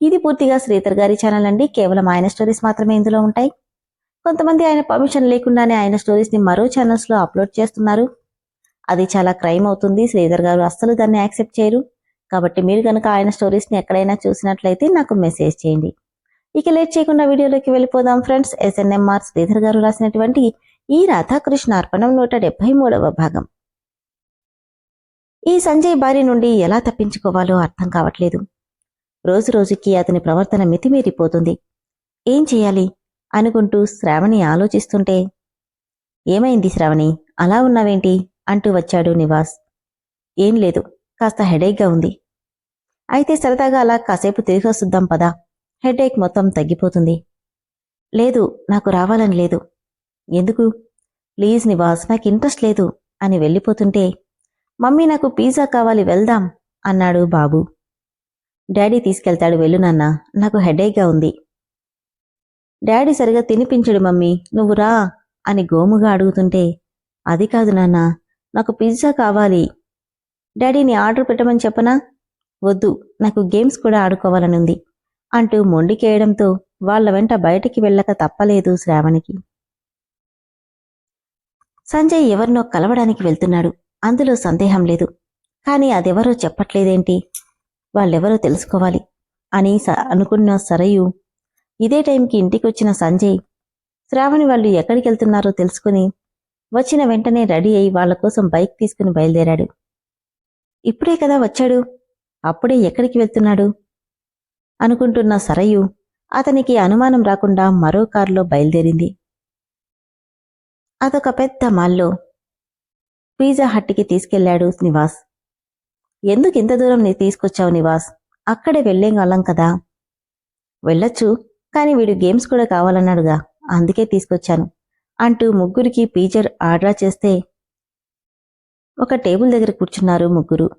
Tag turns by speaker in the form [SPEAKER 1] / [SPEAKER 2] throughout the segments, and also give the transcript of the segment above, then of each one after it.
[SPEAKER 1] ఇది పూర్తిగా శ్రీధర్ గారి ఛానల్ అండి. కేవలం ఆయన స్టోరీస్ మాత్రమే ఇందులో ఉంటాయి. కొంతమంది ఆయన పర్మిషన్ లేకుండానే ఆయన స్టోరీస్ని మరో ఛానల్స్లో అప్లోడ్ చేస్తున్నారు. అది చాలా క్రైమ్ అవుతుంది. శ్రీధర్ గారు అస్సలు దాన్ని యాక్సెప్ట్ చేయరు. కాబట్టి మీరు కనుక ఆయన స్టోరీస్ని ఎక్కడైనా చూసినట్లయితే నాకు మెసేజ్ చేయండి. ఇక లేట్ చేయకుండా వీడియోలోకి వెళ్ళిపోదాం ఫ్రెండ్స్ ఎస్ఎన్ఎంఆర్ శ్రీధర్ గారు రాసినటువంటి ఈ రాధాకృష్ణ అర్పణం నూట డెబ్బై మూడవ భాగం. ఈ సంజయ్ భార్య నుండి ఎలా తప్పించుకోవాలో అర్థం కావట్లేదు. రోజు రోజుకి అతని ప్రవర్తన మితిమీరిపోతుంది. ఏం చేయాలి? అనుకుంటూ శ్రావణి ఆలోచిస్తుంటే ఏమైంది శ్రావణి? అలా ఉన్నావేంటి? అంటూ వచ్చాడు నివాస్. ఏం లేదు కాస్త హెడేక్గా ఉంది. అయితే సరదాగా అలా కాసేపు తిరిగి వస్తుందాం పదా. హెడేక్ మొత్తం తగ్గిపోతుంది. లేదు నాకు రావాలని లేదు. ఎందుకు? ప్లీజ్ నివాస్ నాకు ఇంట్రెస్ట్ లేదు అని వెళ్ళిపోతుంటే మమ్మీ నాకు పిజ్జా కావాలి వెళ్దాం అన్నాడు బాబు. డాడీ తీసుకెళ్తాడు వెళ్ళు నాన్న. నాకు హెడేక్గా ఉంది. డాడీ సరిగా తినిపించడు మమ్మీ. నువ్వు రా అని గోముగా అడుగుతుంటే అది కాదు నాన్న నాకు పిజ్జా కావాలి. డాడీని ఆర్డర్ పెట్టమని చెప్పనా? వద్దు నాకు గేమ్స్ కూడా ఆడుకోవాలనుంది అంటూ మొండికేయడంతో వాళ్ళ వెంట బయటికి వెళ్ళక తప్పలేదు శ్రావణికి. సంజయ్ ఎవరినో కలవడానికి వెళ్తున్నాడు. అందులో సందేహం లేదు. కానీ అదెవరో చెప్పట్లేదేంటి? వాళ్ళెవరో తెలుసుకోవాలి అని స- అనుకున్న సరయు ఇదే టైంకి ఇంటికొచ్చిన సంజయ్ శ్రావణి వాళ్ళు ఎక్కడికి వెళ్తున్నారో తెలుసుకుని వచ్చిన వెంటనే రెడీ అయి వాళ్ళ కోసం బైక్ తీసుకుని బయలుదేరాడు. ఇప్పుడే కదా వచ్చాడు? అప్పుడే ఎక్కడికి వెళ్తున్నాడు? అనుకుంటున్న సరయు అతనికి అనుమానం రాకుండా మరో కారులో బయలుదేరింది. అదొక పెద్ద మాల్లో పిజ్జా హట్కి తీసుకెళ్ళాడు నివాస్ ఎందుకు ఇంత దూరం నీ తీసుకొచ్చావు నివాస్? అక్కడే వెళ్ళేం వాళ్ళం కదా. వెళ్ళొచ్చు కానీ వీడు గేమ్స్ కూడా కావాలన్నాడుగా. అందుకే తీసుకొచ్చాను. అంటూ ముగ్గురికి పీజర్ ఆర్డర్ చేస్తే ఒక టేబుల్ దగ్గర కూర్చున్నారు ముగ్గురు.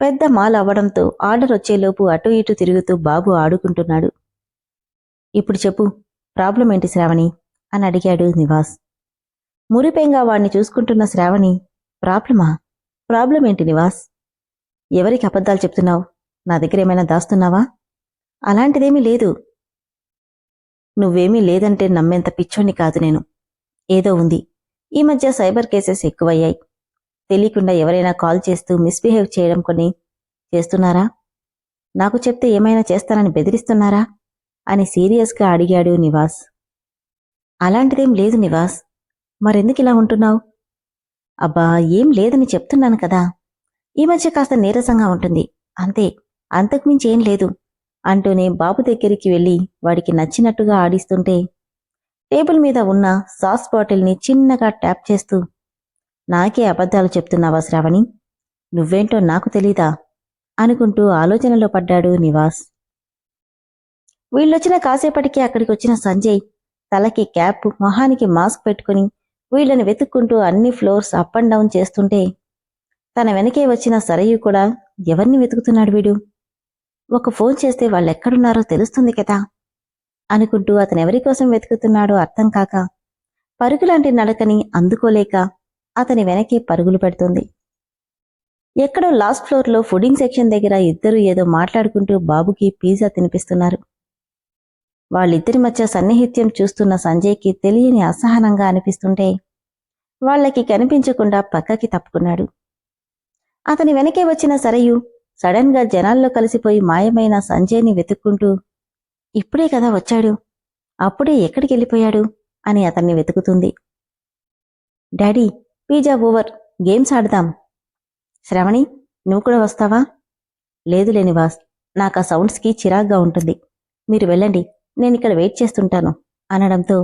[SPEAKER 1] పెద్ద మాల్ అవ్వడంతో ఆర్డర్ వచ్చేలోపు అటు ఇటు తిరుగుతూ బాబు ఆడుకుంటున్నాడు. ఇప్పుడు చెప్పు ప్రాబ్లం ఏంటి శ్రావణి? అని అడిగాడు నివాస్. మురిపెంగా వాణ్ణి చూసుకుంటున్న శ్రావణి ప్రాబ్లమా? ప్రాబ్లం ఏంటి నివాస్? ఎవరికి అబద్ధాలు చెప్తున్నావు? నా దగ్గర ఏమైనా దాస్తున్నావా? అలాంటిదేమీ లేదు. నువ్వేమీ లేదంటే నమ్మేంత పిచ్చోని కాదు నేను. ఏదో ఉంది. ఈ మధ్య సైబర్ కేసెస్ ఎక్కువయ్యాయి. తెలియకుండా ఎవరైనా కాల్ చేస్తూ మిస్బిహేవ్ చేయడం కొన్ని చేస్తున్నారా? నాకు చెప్తే ఏమైనా చేస్తానని బెదిరిస్తున్నారా? అని సీరియస్గా అడిగాడు నివాస్. అలాంటిదేం లేదు నివాస్. మరెందుకు ఇలా ఉంటున్నావు? అబ్బా ఏం లేదని చెప్తున్నాను కదా. ఈ మధ్య కాస్త నీరసంగా ఉంటుంది. అంతే అంతకుమించి ఏం లేదు అంటూనే బాబు దగ్గరికి వెళ్ళి వాడికి నచ్చినట్టుగా ఆడిస్తుంటే టేబుల్ మీద ఉన్న సాస్ బాటిల్ని చిన్నగా ట్యాప్ చేస్తూ నాకే అబద్ధాలు చెప్తున్నావా శ్రావణి? నువ్వేంటో నాకు తెలీదా? అనుకుంటూ ఆలోచనలో పడ్డాడు నివాస్. వీళ్ళొచ్చిన కాసేపటికి అక్కడికి వచ్చిన సంజయ్ తలకి క్యాప్ మొహానికి మాస్క్ పెట్టుకుని వీళ్ళని వెతుక్కుంటూ అన్ని ఫ్లోర్స్ అప్ అండ్ డౌన్ చేస్తుంటే తన వెనకే వచ్చిన సరయు కూడా ఎవరిని వెతుకుతున్నాడు వీడు? ఒక ఫోన్ చేస్తే వాళ్ళెక్కడున్నారో తెలుస్తుంది కదా అనుకుంటూ అతను ఎవరి కోసం వెతుకుతున్నాడో అర్థం కాక పరుగులాంటి నడకని అందుకోలేక అతని వెనకే పరుగులు పెడుతుంది. ఎక్కడో లాస్ట్ ఫ్లోర్లో ఫుడింగ్ సెక్షన్ దగ్గర ఇద్దరు ఏదో మాట్లాడుకుంటూ బాబుకి పిజ్జా తినిపిస్తున్నారు. వాళ్ళిద్దరి మధ్య సన్నిహిత్యం చూస్తున్న సంజయ్కి తెలియని అసహనంగా అనిపిస్తుంటే వాళ్ళకి కనిపించకుండా పక్కకి తప్పుకున్నాడు. అతని వెనకే వచ్చిన సరయు సడన్గా జనాల్లో కలిసిపోయి మాయమైన సంజయ్ని వెతుక్కుంటూ ఇప్పుడే కదా వచ్చాడు? అప్పుడే ఎక్కడికి వెళ్ళిపోయాడు? అని అతన్ని వెతుకుతుంది. డాడీ పిజ్జా ఓవర్ గేమ్స్ ఆడదాం. శ్రవణి నువ్వు కూడా వస్తావా? లేదు లేనివాస్ నాకు ఆ సౌండ్స్కి చిరాగ్గా ఉంటుంది. మీరు వెళ్ళండి. నేను ఇక్కడ వెయిట్ చేస్తుంటాను అనడంతో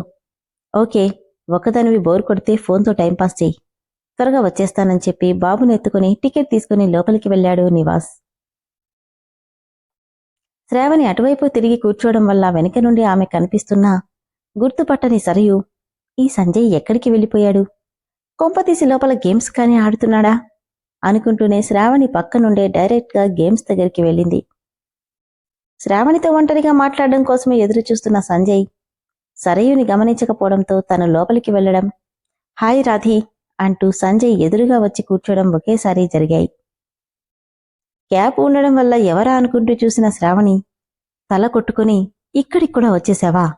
[SPEAKER 1] ఓకే ఒకదానివి బోర్ కొడితే ఫోన్తో టైంపాస్ చెయ్యి. త్వరగా వచ్చేస్తానని చెప్పి బాబుని ఎత్తుకుని టికెట్ తీసుకుని లోపలికి వెళ్ళాడు నివాస్. శ్రావణి అటువైపు తిరిగి కూర్చోవడం వల్ల వెనక నుండి ఆమె కనిపిస్తున్నా గుర్తుపట్టని సరయు ఈ సంజయ్ ఎక్కడికి వెళ్ళిపోయాడు? కొంపతీసి లోపల గేమ్స్ కానీ ఆడుతున్నాడా? అనుకుంటూనే శ్రావణి పక్క నుండే డైరెక్ట్గా గేమ్స్ దగ్గరికి వెళ్ళింది. శ్రావణితో ఒంటరిగా మాట్లాడడం కోసమే ఎదురు చూస్తున్న సంజయ్ సరయుని గమనించకపోవడంతో తను లోపలికి వెళ్ళడం. హాయ్ రాధి అంటూ సంజయ్ ఎదురుగా వచ్చి కూర్చోవడం ఒకేసారి జరిగాయి. క్యాప్ ఉండడం వల్ల ఎవరా అనుకుంటూ చూసిన శ్రావణి తల కొట్టుకుని ఇక్కడికి కూడా వచ్చేసావా?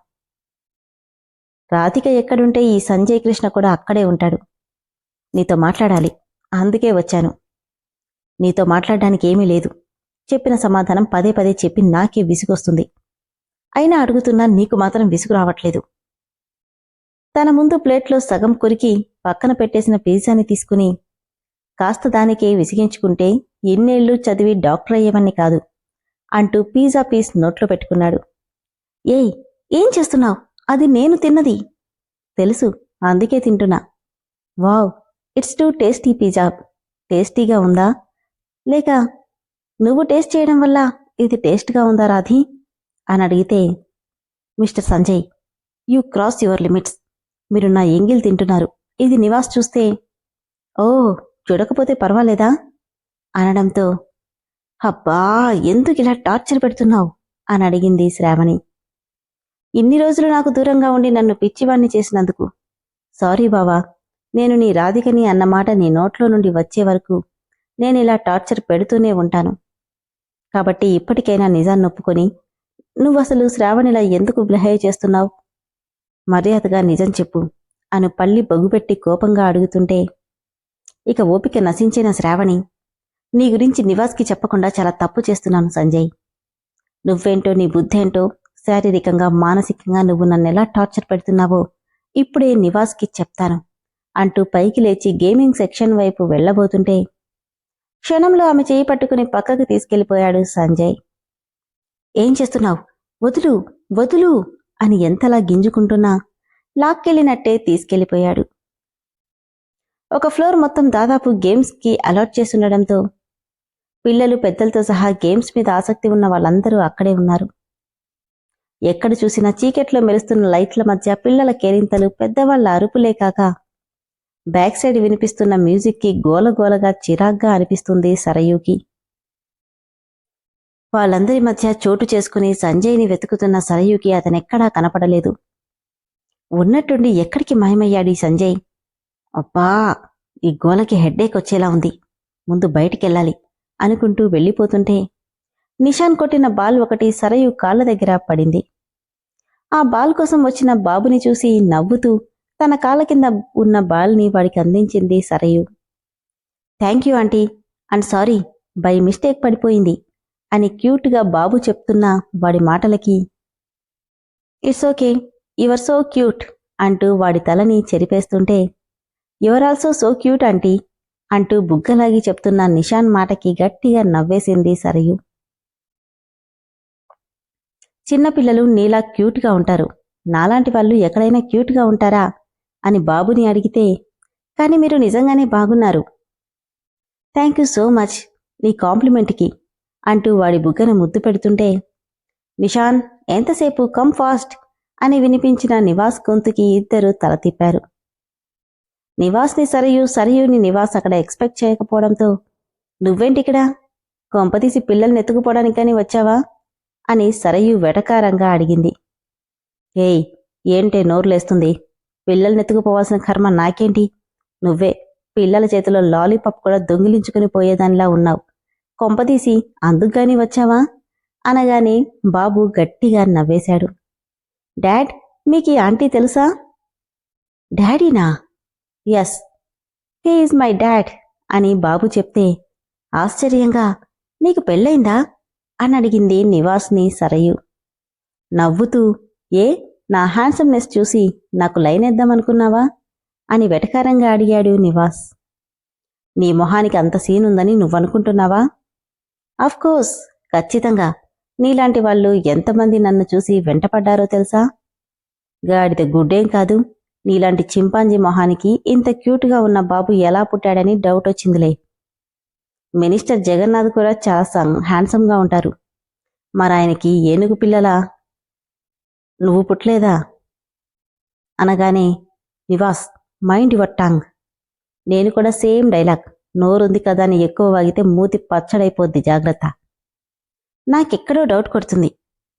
[SPEAKER 1] రాధిక ఎక్కడుంటే ఈ సంజయ్ కృష్ణ కూడా అక్కడే ఉంటాడు. నీతో మాట్లాడాలి. అందుకే వచ్చాను. నీతో మాట్లాడడానికి ఏమీ లేదు. చెప్పిన సమాధానం పదే పదే చెప్పి నాకే విసుగొస్తుంది. అయినా అడుగుతున్నా నీకు మాత్రం విసుగు రావట్లేదు. తన ముందు ప్లేట్లో సగం కొరికి పక్కన పెట్టేసిన పిజ్జాని తీసుకుని కాస్త దానికే విసిగించుకుంటే ఎన్నేళ్ళు చదివి డాక్టర్ అయ్యేవన్నీ కాదు అంటూ పిజ్జా పీస్ నోట్లో పెట్టుకున్నాడు. ఏయ్ ఏం చేస్తున్నావు? అది నేను తిన్నది. తెలుసు అందుకే తింటున్నా. Wow it's too tasty pizza. టేస్టీగా ఉందా? లేక నువ్వు టేస్ట్ చేయడం వల్ల ఇది టేస్ట్గా ఉందా రాధి? అని అడిగితే mister Sanjay you cross your limits. మీరు నా ఎంగిల్ తింటున్నారు. ఇది నివాస్ చూస్తే ఓ చూడకపోతే పర్వాలేదా? అనడంతో అబ్బా ఎందుకు ఇలా టార్చర్ పెడుతున్నావు? అని అడిగింది శ్రావణి. ఇన్ని రోజులు నాకు దూరంగా ఉండి నన్ను పిచ్చివాణ్ణి చేసినందుకు. సారీ బావా నేను నీ రాధికని అన్నమాట నీ నోట్లో నుండి వచ్చే వరకు నేను ఇలా టార్చర్ పెడుతూనే ఉంటాను. కాబట్టి ఇప్పటికైనా నిజాన్ని ఒప్పుకొని నువ్వసలు శ్రావణిలా ఎందుకు బిహేవ్ చేస్తున్నావు? మర్యాదగా నిజం చెప్పు అను పల్లి బొగ్గుపెట్టి కోపంగా అడుగుతుంటే ఇక ఓపిక నశించిన శ్రావణి? నీ గురించి నివాస్కి చెప్పకుండా చాలా తప్పు చేస్తున్నాను సంజయ్. నువ్వేంటో నీ బుద్ధేంటో శారీరకంగా మానసికంగా నువ్వు నన్ను ఎలా టార్చర్ పెడుతున్నావో ఇప్పుడే నివాస్కి చెప్తాను అంటూ పైకి లేచి గేమింగ్ సెక్షన్ వైపు వెళ్ళబోతుంటే క్షణంలో ఆమె చేయి పట్టుకుని పక్కకు తీసుకెళ్ళిపోయాడు సంజయ్. ఏం చేస్తున్నావు? వదులు వదులు అని ఎంతలా గింజుకుంటున్నా లాక్కెళ్ళినట్టే తీసుకెళ్ళిపోయాడు ఒక ఫ్లోర్ మొత్తం దాదాపు గేమ్స్కి అలాట్ చేస్తుండడంతో పిల్లలు పెద్దలతో సహా గేమ్స్ మీద ఆసక్తి ఉన్న వాళ్ళందరూ అక్కడే ఉన్నారు. ఎక్కడ చూసినా చీకట్లో మెరుస్తున్న లైట్ల మధ్య పిల్లల కేరింతలు పెద్దవాళ్ళ అరుపులే కాక బ్యాక్ సైడ్ వినిపిస్తున్న మ్యూజిక్కి గోలగోలగా చిరాగ్గా అనిపిస్తుంది సరయూకి. వాళ్ళందరి మధ్య చోటు చేసుకుని సంజయ్ని వెతుకుతున్న సరయూకి అతనెక్కడా కనపడలేదు. ఉన్నట్టుండి ఎక్కడికి మాయమయ్యాడు ఈ సంజయ్? అబ్బా ఈ గోలకి హెడ్డేక్ వచ్చేలా ఉంది. ముందు బయటికెళ్ళాలి అనుకుంటూ వెళ్ళిపోతుంటే నిషాన్ కొట్టిన బాల్ ఒకటి సరయు కాళ్ళ దగ్గర పడింది. ఆ బాల్ కోసం వచ్చిన బాబుని చూసి నవ్వుతూ తన కాళ్ళ కింద ఉన్న బాల్ని వాడికి అందించింది Sarayu. Thank you aunty. And sorry by mistake పడిపోయింది అని క్యూట్గా బాబు చెప్తున్న వాడి మాటలకి. It's okay your so cute అంటూ వాడి తలని చెరిపేస్తుంటే your also so cute aunty అంటూ బుగ్గలాగి చెప్తున్న నిషాన్ మాటకి గట్టిగా నవ్వేసింది సరయు. చిన్నపిల్లలు నీలా క్యూట్గా ఉంటారు. నాలాంటి వాళ్ళు ఎక్కడైనా క్యూట్గా ఉంటారా? అని బాబుని అడిగితే కానీ మీరు నిజంగానే బాగున్నారు. థ్యాంక్ యూ సో మచ్ నీ కాంప్లిమెంట్కి అంటూ వాడి బుగ్గన ముద్దు పెడుతుంటే నిషాన్ ఎంతసేపు కమ్ ఫాస్ట్ అని వినిపించిన నివాస్ గొంతుకి ఇద్దరు తల తిప్పారు. నివాస్ని సరయు సరయుని నివాస్ అక్కడ ఎక్స్పెక్ట్ చేయకపోవడంతో నువ్వేంటిక్కడ కొంపతీసి పిల్లల్ని ఎత్తుకుపోవడానికని వచ్చావా? అని సరయు వెటకారంగా అడిగింది. ఏయ్ ఏంటే నోరులేస్తుంది? పిల్లల్ని ఎత్తుకుపోవాల్సిన కర్మ నాకేంటి? నువ్వే. పిల్లల చేతిలో లాలీపాప్ కూడా దొంగిలించుకుని పోయేదానిలా ఉన్నావు. కొంపదీసి అందుకుగాని వచ్చావా? అనగానే బాబు గట్టిగా నవ్వేశాడు. డాడ్ మీకు ఈ ఆంటీ తెలుసా? డాడీనా? Yes he is my dad అని బాబు చెప్తే ఆశ్చర్యంగా నీకు పెళ్ళైందా అని అడిగింది నివాస్ని సరయు. నవ్వుతూ ఏ? నా హ్యాండ్సమ్నెస్ చూసి నాకు లైన్ ఇద్దామనుకున్నావా అని వెటకారంగా అడిగాడు నివాస్. నీ మొహానికి అంత సీనుందని నువ్వనుకుంటున్నావా? కోర్స్ ఖచ్చితంగా. నీలాంటి వాళ్ళు ఎంతమంది నన్ను చూసి వెంటపడ్డారో తెలుసా? గాడిద గుడ్డేం కాదు. నీలాంటి చింపాంజీ మొహానికి ఇంత క్యూట్గా ఉన్న బాబు ఎలా పుట్టాడని డౌట్ వచ్చిందిలే. మినిస్టర్ జగన్నాథ్ కూడా చాలా సం హ్యాండ్సమ్గా ఉంటారు. మరాయనకి ఏనుగు పిల్లలా? నువ్వు పుట్టలేదా? అనగానే నివాస్ మైండ్ యువర్ టాంగ్. నేను కూడా సేమ్ డైలాగ్ నోరుంది కదా అని ఎక్కువ వాగితే మూతి పచ్చడైపోద్ది జాగ్రత్త. నాకెక్కడో డౌట్ కొడుతుంది.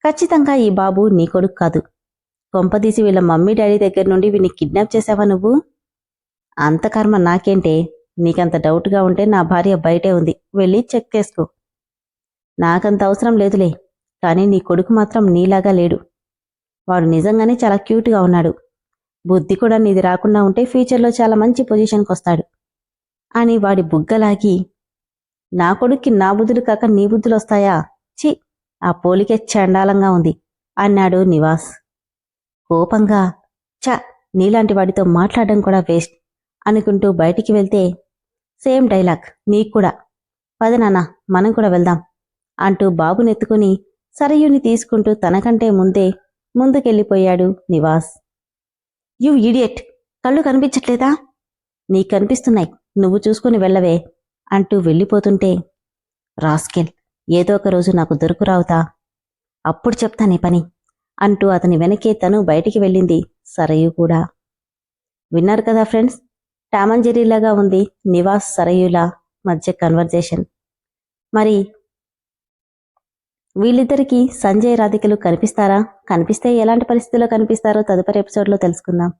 [SPEAKER 1] ఖచ్చితంగా ఈ బాబు నీ కొడుకు కాదు. కొంపదీసి వీళ్ళ మమ్మీ డాడీ దగ్గర నుండి వీని కిడ్నాప్ చేసావా నువ్వు? అంత కర్మ నాకేంటే నీకంత డౌట్గా ఉంటే నా భార్య బయటే ఉంది. వెళ్ళి చెక్ చేసుకో. నాకంత అవసరం లేదులే కానీ నీ కొడుకు మాత్రం నీలాగా లేడు. వాడు నిజంగానే చాలా క్యూట్గా ఉన్నాడు. బుద్ధి కూడా నీది రాకుండా ఉంటే ఫ్యూచర్లో చాలా మంచి పొజిషన్కి వస్తాడు. అని వాడి బుగ్గలాగి నా కొడుక్కి నా బుద్ధులు కాక నీ బుద్ధులు వస్తాయా? చి ఆ పోలికే చండాలంగా ఉంది అన్నాడు నివాస్. కోపంగా చ నీలాంటి వాడితో మాట్లాడడం కూడా వేస్ట్ అనుకుంటూ బయటికి వెళ్తే సేమ్ డైలాగ్ నీకు కూడా. పద నాన్న మనం కూడా వెళ్దాం అంటూ బాబునెత్తుకుని సరయుని తీసుకుంటూ తనకంటే ముందే ముందుకెళ్ళిపోయాడు నివాస్. యు ఇడియట్ కళ్ళు కనిపించట్లేదా? నీ కనిపిస్తున్నాయి నువ్వు చూసుకుని వెళ్ళవే అంటూ వెళ్ళిపోతుంటే రాస్కెల్ ఏదో ఒక రోజు నాకు దొరుకురావుతా అప్పుడు చెప్తా నీ పని అంటూ అతని వెనకే తను బయటికి వెళ్ళింది సరయు కూడా. విన్నారు కదా ఫ్రెండ్స్ టామంజెరీలాగా ఉంది నివాస్ సరయుల మధ్య కన్వర్జేషన్. మరి వీళ్ళిద్దరికీ సంజయ్ రాధికలు కనిపిస్తారా? కనిపిస్తే ఎలాంటి పరిస్థితుల్లో కనిపిస్తారో తదుపరి ఎపిసోడ్లో తెలుసుకుందాం.